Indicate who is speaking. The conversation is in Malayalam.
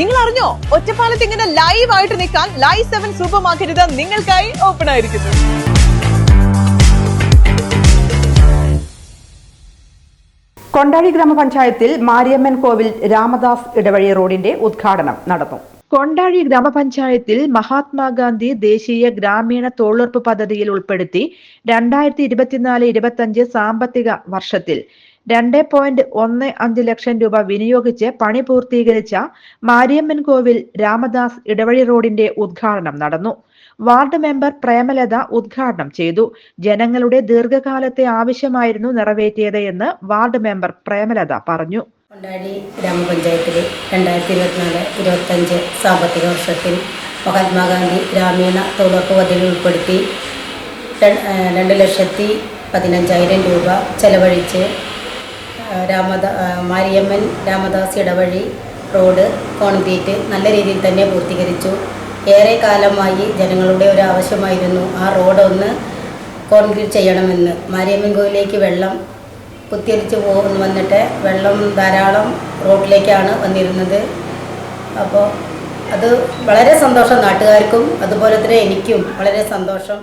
Speaker 1: നിങ്ങൾ അറിഞ്ഞോ ഒറ്റപ്പാലത്ത് ഇങ്ങനെ ലൈവ് ആയിട്ട് നിൽക്കാൻ ലൈവ് സെവൻ സൂപ്പർ മാർക്കറ്റ് നിങ്ങൾക്കായി ഓപ്പൺ ആയിരിക്കുന്നു.
Speaker 2: കൊണ്ടാഴി ഗ്രാമപഞ്ചായത്തിൽ മാരിയമ്മൻ കോവിൽ രാമദാസ് ഇടവഴി റോഡിന്റെ ഉദ്ഘാടനം നടന്നു. കൊണ്ടാഴി ഗ്രാമപഞ്ചായത്തിൽ മഹാത്മാഗാന്ധി ദേശീയ ഗ്രാമീണ തൊഴിലുറപ്പ് പദ്ധതിയിൽ ഉൾപ്പെടുത്തി രണ്ടായിരത്തി ഇരുപത്തിനാല് ഇരുപത്തഞ്ച് സാമ്പത്തിക വർഷത്തിൽ രണ്ട് പോയിന്റ് ഒന്ന് അഞ്ച് ലക്ഷം രൂപ വിനിയോഗിച്ച് പണി പൂർത്തീകരിച്ച മാരിയമ്മൻ കോവിൽ രാമദാസ് ഇടവഴി റോഡിന്റെ ഉദ്ഘാടനം നടന്നു. വാർഡ് മെമ്പർ പ്രേമലത ഉദ്ഘാടനം ചെയ്തു. ജനങ്ങളുടെ ദീർഘകാലത്തെ ആവശ്യമായിരുന്നു നിറവേറ്റിയത് എന്ന് വാർഡ് മെമ്പർ പ്രേമലത പറഞ്ഞു.
Speaker 3: കൊണ്ടാടി ഗ്രാമപഞ്ചായത്തിലെ രണ്ടായിരത്തി ഇരുപത്തിനാല് ഇരുപത്തഞ്ച് സാമ്പത്തിക വർഷത്തിൽ മഹാത്മാഗാന്ധി ഗ്രാമീണ തൊഴിലുറപ്പ് പദ്ധതി ഉൾപ്പെടുത്തി രണ്ട് ലക്ഷത്തി പതിനഞ്ചായിരം രൂപ ചെലവഴിച്ച് രാമദ മാരിയമ്മൻ രാമദാസ് ഇടവഴി റോഡ് കോൺക്രീറ്റ് നല്ല രീതിയിൽ തന്നെ പൂർത്തീകരിച്ചു. ഏറെ കാലമായി ജനങ്ങളുടെ ഒരു ആവശ്യമായിരുന്നു ആ റോഡ് ഒന്ന് കോൺക്രീറ്റ് ചെയ്യണമെന്ന്. മാരിയമ്മൻ കോവിലേക്ക് വെള്ളം കുത്തിയൊലിച്ച് പോകുന്നു വന്നിട്ട് വെള്ളം ധാരാളം റോഡിലേക്കാണ് വന്നിരുന്നത്. അപ്പോൾ അത് വളരെ സന്തോഷം നാട്ടുകാർക്കും അതുപോലെ തന്നെ എനിക്കും വളരെ സന്തോഷം.